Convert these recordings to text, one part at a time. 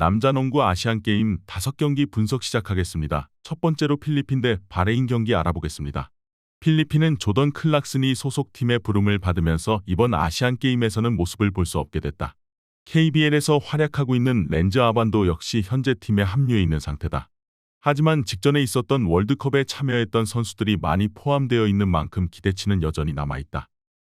남자 농구 아시안게임 5경기 분석 시작하겠습니다. 첫 번째로 필리핀 대 바레인 경기 알아보겠습니다. 필리핀은 조던 클락슨이 소속팀의 부름을 받으면서 이번 아시안게임에서는 모습을 볼 수 없게 됐다. KBL에서 활약하고 있는 렌즈 아반도 역시 현재 팀에 합류해 있는 상태다. 하지만 직전에 있었던 월드컵에 참여했던 선수들이 많이 포함되어 있는 만큼 기대치는 여전히 남아있다.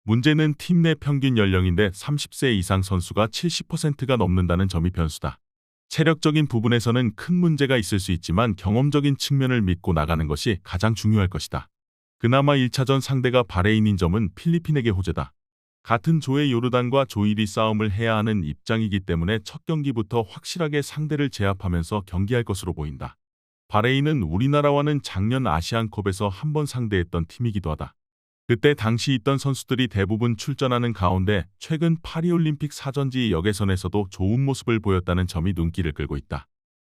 문제는 팀 내 평균 연령인데 30세 이상 선수가 70%가 넘는다는 점이 변수다. 체력적인 부분에서는 큰 문제가 있을 수 있지만 경험적인 측면을 믿고 나가는 것이 가장 중요할 것이다. 그나마 1차전 상대가 바레인인 점은 필리핀에게 호재다. 같은 조의 요르단과 조일이 싸움을 해야 하는 입장이기 때문에 첫 경기부터 확실하게 상대를 제압하면서 경기할 것으로 보인다. 바레인은 우리나라와는 작년 아시안컵에서 한 번 상대했던 팀이기도 하다. 그때 당시 있던 선수들이 대부분 출전하는 가운데 최근 파리올림픽 사전지 역에선에서도 좋은 모습을 보였다는 점이 눈길을 끌고 있다.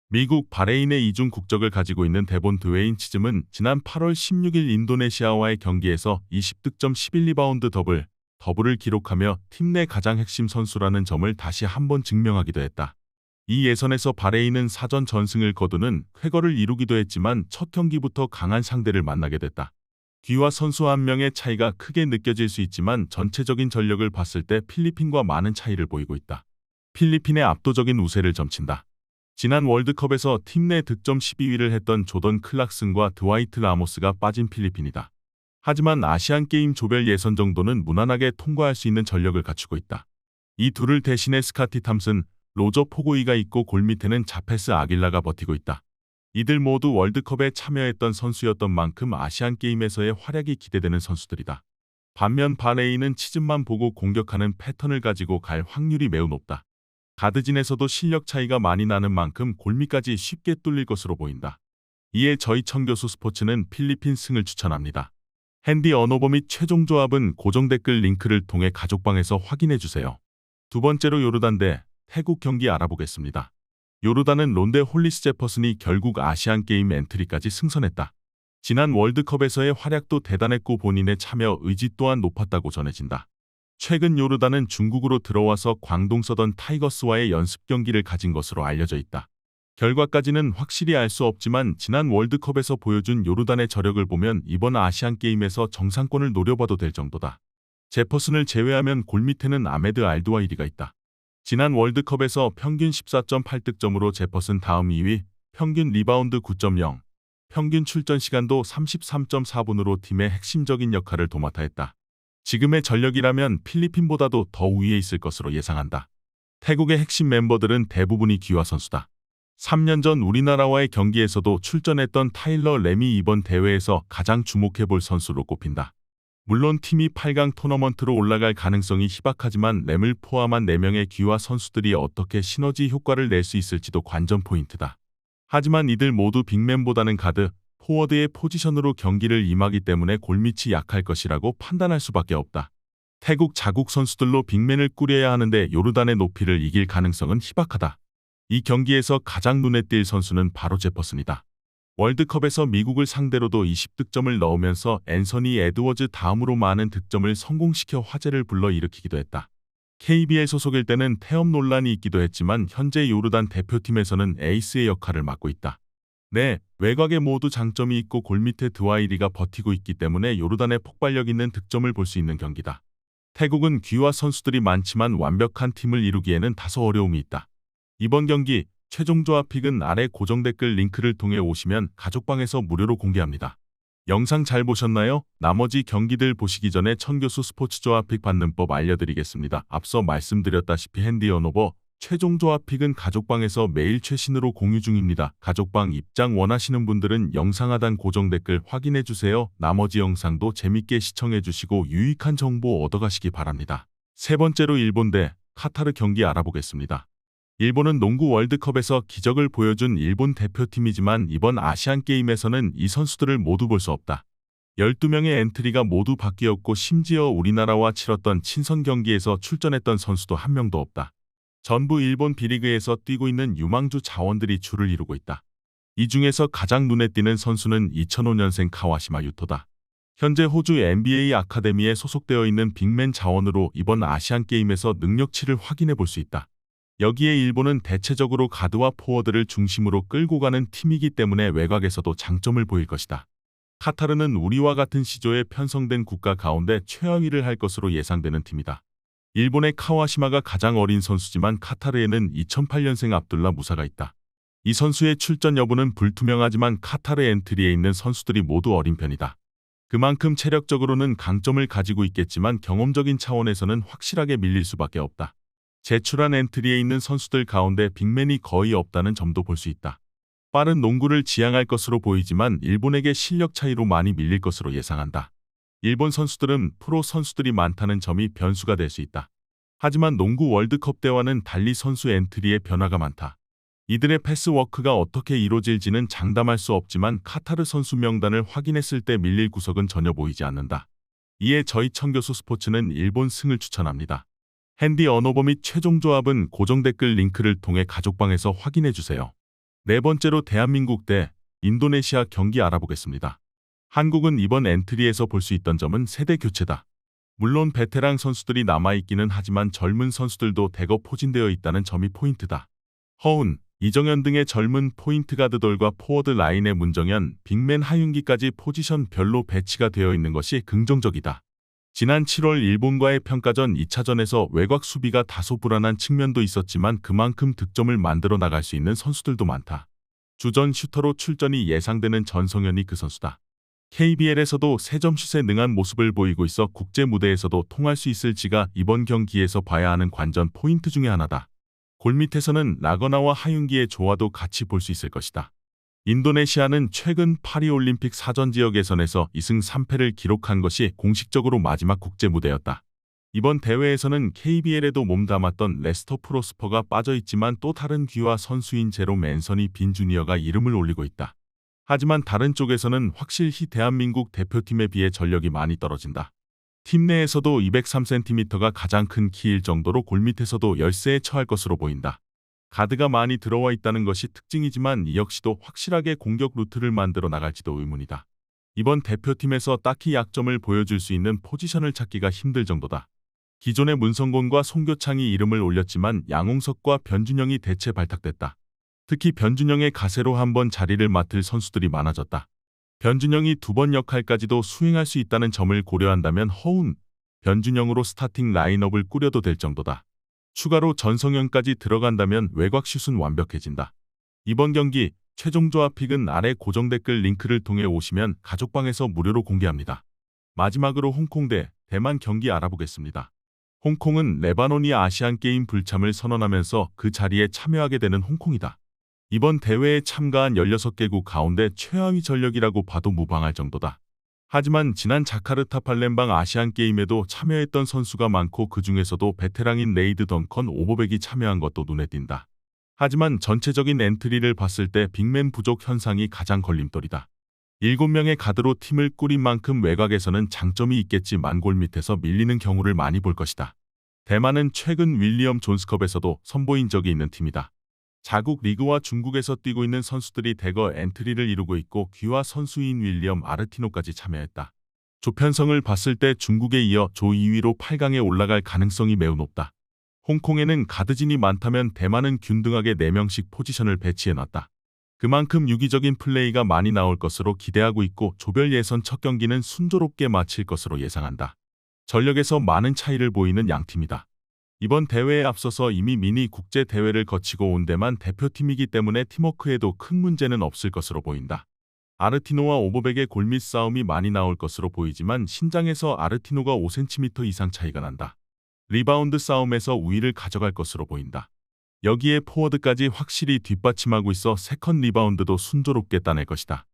미국 바레인의 이중 국적을 가지고 있는 데본 드웨인 치즘은 지난 8월 16일 인도네시아와의 경기에서 20득점 11리바운드 더블, 더블을 기록하며 팀 내 가장 핵심 선수라는 점을 다시 한번 증명하기도 했다. 이 예선에서 바레인은 사전 전승을 거두는 쾌거를 이루기도 했지만 첫 경기부터 강한 상대를 만나게 됐다. 귀와 선수 한 명의 차이가 크게 느껴질 수 있지만 전체적인 전력을 봤을 때 필리핀과 많은 차이를 보이고 있다. 필리핀의 압도적인 우세를 점친다. 지난 월드컵에서 팀 내 득점 12위를 했던 조던 클락슨과 드와이트 라모스가 빠진 필리핀이다. 하지만 아시안게임 조별 예선 정도는 무난하게 통과할 수 있는 전력을 갖추고 있다. 이 둘을 대신해 스카티 탐슨, 로저 포고이가 있고 골 밑에는 자페스 아길라가 버티고 있다. 이들 모두 월드컵에 참여했던 선수였던 만큼 아시안게임에서의 활약이 기대되는 선수들이다. 반면 바레인은 치즈만 보고 공격하는 패턴을 가지고 갈 확률이 매우 높다. 가드진에서도 실력 차이가 많이 나는 만큼 골밑까지 쉽게 뚫릴 것으로 보인다. 이에 저희 청교수 스포츠는 필리핀 승을 추천합니다. 핸디 언어버 및 최종 조합은 고정 댓글 링크를 통해 가족방에서 확인해 주세요. 두 번째로 요르단 대 태국 경기 알아보겠습니다. 요르단은 론데 홀리스 제퍼슨이 결국 아시안게임 엔트리까지 승선했다. 지난 월드컵에서의 활약도 대단했고 본인의 참여 의지 또한 높았다고 전해진다. 최근 요르단은 중국으로 들어와서 광동 서던 타이거스와의 연습 경기를 가진 것으로 알려져 있다. 결과까지는 확실히 알 수 없지만 지난 월드컵에서 보여준 요르단의 저력을 보면 이번 아시안게임에서 정상권을 노려봐도 될 정도다. 제퍼슨을 제외하면 골 밑에는 아메드 알드와이리가 있다. 지난 월드컵에서 평균 14.8득점으로 제퍼슨 다음 2위, 평균 리바운드 9.0, 평균 출전 시간도 33.4분으로 팀의 핵심적인 역할을 도맡아 했다. 지금의 전력이라면 필리핀보다도 더 위에 있을 것으로 예상한다. 태국의 핵심 멤버들은 대부분이 귀화 선수다. 3년 전 우리나라와의 경기에서도 출전했던 타일러 램이 이번 대회에서 가장 주목해볼 선수로 꼽힌다. 물론 팀이 8강 토너먼트로 올라갈 가능성이 희박하지만 램을 포함한 4명의 귀화 선수들이 어떻게 시너지 효과를 낼 수 있을지도 관전 포인트다. 하지만 이들 모두 빅맨보다는 가드, 포워드의 포지션으로 경기를 임하기 때문에 골밑이 약할 것이라고 판단할 수밖에 없다. 태국 자국 선수들로 빅맨을 꾸려야 하는데 요르단의 높이를 이길 가능성은 희박하다. 이 경기에서 가장 눈에 띌 선수는 바로 제퍼슨이다. 월드컵에서 미국을 상대로도 20득점을 넣으면서 앤서니 에드워즈 다음으로 많은 득점을 성공시켜 화제를 불러일으키기도 했다. KBL 소속일 때는 태업 논란이 있기도 했지만 현재 요르단 대표팀에서는 에이스의 역할을 맡고 있다. 네, 외곽에 모두 장점이 있고 골밑에 드와이리가 버티고 있기 때문에 요르단의 폭발력 있는 득점을 볼 수 있는 경기다. 태국은 귀화 선수들이 많지만 완벽한 팀을 이루기에는 다소 어려움이 있다. 이번 경기 최종 조합 픽은 아래 고정 댓글 링크를 통해 오시면 가족방에서 무료로 공개합니다. 영상 잘 보셨나요? 나머지 경기들 보시기 전에 천교수 스포츠 조합 픽 받는 법 알려드리겠습니다. 앞서 말씀드렸다시피 핸디 언오버 최종 조합 픽은 가족방에서 매일 최신으로 공유 중입니다. 가족방 입장 원하시는 분들은 영상 하단 고정 댓글 확인해 주세요. 나머지 영상도 재밌게 시청해 주시고 유익한 정보 얻어가시기 바랍니다. 세 번째로 일본 대 카타르 경기 알아보겠습니다. 일본은 농구 월드컵에서 기적을 보여준 일본 대표팀이지만 이번 아시안 게임에서는 이 선수들을 모두 볼 수 없다. 12명의 엔트리가 모두 바뀌었고 심지어 우리나라와 치렀던 친선 경기에서 출전했던 선수도 한 명도 없다. 전부 일본 B리그에서 뛰고 있는 유망주 자원들이 줄을 이루고 있다. 이 중에서 가장 눈에 띄는 선수는 2005년생 카와시마 유토다. 현재 호주 NBA 아카데미에 소속되어 있는 빅맨 자원으로 이번 아시안 게임에서 능력치를 확인해 볼 수 있다. 여기에 일본은 대체적으로 가드와 포워드를 중심으로 끌고 가는 팀이기 때문에 외곽에서도 장점을 보일 것이다. 카타르는 우리와 같은 시조에 편성된 국가 가운데 최하위를 할 것으로 예상되는 팀이다. 일본의 카와시마가 가장 어린 선수지만 카타르에는 2008년생 압둘라 무사가 있다. 이 선수의 출전 여부는 불투명하지만 카타르 엔트리에 있는 선수들이 모두 어린 편이다. 그만큼 체력적으로는 강점을 가지고 있겠지만 경험적인 차원에서는 확실하게 밀릴 수밖에 없다. 제출한 엔트리에 있는 선수들 가운데 빅맨이 거의 없다는 점도 볼 수 있다. 빠른 농구를 지향할 것으로 보이지만 일본에게 실력 차이로 많이 밀릴 것으로 예상한다. 일본 선수들은 프로 선수들이 많다는 점이 변수가 될 수 있다. 하지만 농구 월드컵 때와는 달리 선수 엔트리에 변화가 많다. 이들의 패스워크가 어떻게 이루어질지는 장담할 수 없지만 카타르 선수 명단을 확인했을 때 밀릴 구석은 전혀 보이지 않는다. 이에 저희 청교수 스포츠는 일본 승을 추천합니다. 핸디 언어버 및 최종 조합은 고정 댓글 링크를 통해 가족방에서 확인해 주세요. 네 번째로 대한민국 대 인도네시아 경기 알아보겠습니다. 한국은 이번 엔트리에서 볼 수 있던 점은 세대 교체다. 물론 베테랑 선수들이 남아있기는 하지만 젊은 선수들도 대거 포진되어 있다는 점이 포인트다. 허운, 이정현 등의 젊은 포인트 가드돌과 포워드 라인의 문정현, 빅맨 하윤기까지 포지션 별로 배치가 되어 있는 것이 긍정적이다. 지난 7월 일본과의 평가전 2차전에서 외곽 수비가 다소 불안한 측면도 있었지만 그만큼 득점을 만들어 나갈 수 있는 선수들도 많다. 주전 슈터로 출전이 예상되는 전성현이 그 선수다. KBL에서도 세점슛에 능한 모습을 보이고 있어 국제 무대에서도 통할 수 있을지가 이번 경기에서 봐야 하는 관전 포인트 중의 하나다. 골밑에서는 라거나와 하윤기의 조화도 같이 볼 수 있을 것이다. 인도네시아는 최근 파리올림픽 사전 지역 예선에서 2승 3패를 기록한 것이 공식적으로 마지막 국제 무대였다. 이번 대회에서는 KBL에도 몸담았던 레스터 프로스퍼가 빠져있지만 또 다른 귀화 선수인 제로 맨선이 빈 주니어가 이름을 올리고 있다. 하지만 다른 쪽에서는 확실히 대한민국 대표팀에 비해 전력이 많이 떨어진다. 팀 내에서도 203cm가 가장 큰 키일 정도로 골밑에서도 열세에 처할 것으로 보인다. 가드가 많이 들어와 있다는 것이 특징이지만 이 역시도 확실하게 공격 루트를 만들어 나갈지도 의문이다. 이번 대표팀에서 딱히 약점을 보여줄 수 있는 포지션을 찾기가 힘들 정도다. 기존의 문성곤과 송교창이 이름을 올렸지만 양홍석과 변준영이 대체 발탁됐다. 특히 변준영의 가세로 한번 자리를 맡을 선수들이 많아졌다. 변준영이 두 번 역할까지도 수행할 수 있다는 점을 고려한다면 허운, 변준영으로 스타팅 라인업을 꾸려도 될 정도다. 추가로 전성현까지 들어간다면 외곽 슛은 완벽해진다. 이번 경기 최종 조합 픽은 아래 고정 댓글 링크를 통해 오시면 가족방에서 무료로 공개합니다. 마지막으로 홍콩 대 대만 경기 알아보겠습니다. 홍콩은 레바논이 아시안 게임 불참을 선언하면서 그 자리에 참여하게 되는 홍콩이다. 이번 대회에 참가한 16개국 가운데 최하위 전력이라고 봐도 무방할 정도다. 하지만 지난 자카르타 팔렘방 아시안 게임에도 참여했던 선수가 많고 그 중에서도 베테랑인 레이드 덩컨 오버백이 참여한 것도 눈에 띈다. 하지만 전체적인 엔트리를 봤을 때 빅맨 부족 현상이 가장 걸림돌이다. 7명의 가드로 팀을 꾸린 만큼 외곽에서는 장점이 있겠지만 골 밑에서 밀리는 경우를 많이 볼 것이다. 대만은 최근 윌리엄 존스컵에서도 선보인 적이 있는 팀이다. 자국 리그와 중국에서 뛰고 있는 선수들이 대거 엔트리를 이루고 있고 귀화 선수인 윌리엄 아르티노까지 참여했다. 조편성을 봤을 때 중국에 이어 조 2위로 8강에 올라갈 가능성이 매우 높다. 홍콩에는 가드진이 많다면 대만은 균등하게 4명씩 포지션을 배치해놨다. 그만큼 유기적인 플레이가 많이 나올 것으로 기대하고 있고 조별 예선 첫 경기는 순조롭게 마칠 것으로 예상한다. 전력에서 많은 차이를 보이는 양팀이다. 이번 대회에 앞서서 이미 미니 국제 대회를 거치고 온 데만 대표팀이기 때문에 팀워크에도 큰 문제는 없을 것으로 보인다. 아르티노와 오버백의 골밑 싸움이 많이 나올 것으로 보이지만 신장에서 아르티노가 5cm 이상 차이가 난다. 리바운드 싸움에서 우위를 가져갈 것으로 보인다. 여기에 포워드까지 확실히 뒷받침하고 있어 세컨 리바운드도 순조롭게 따낼 것이다.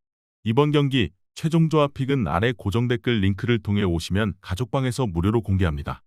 이번 경기 최종 조합 픽은 아래 고정 댓글 링크를 통해 오시면 가족방에서 무료로 공개합니다.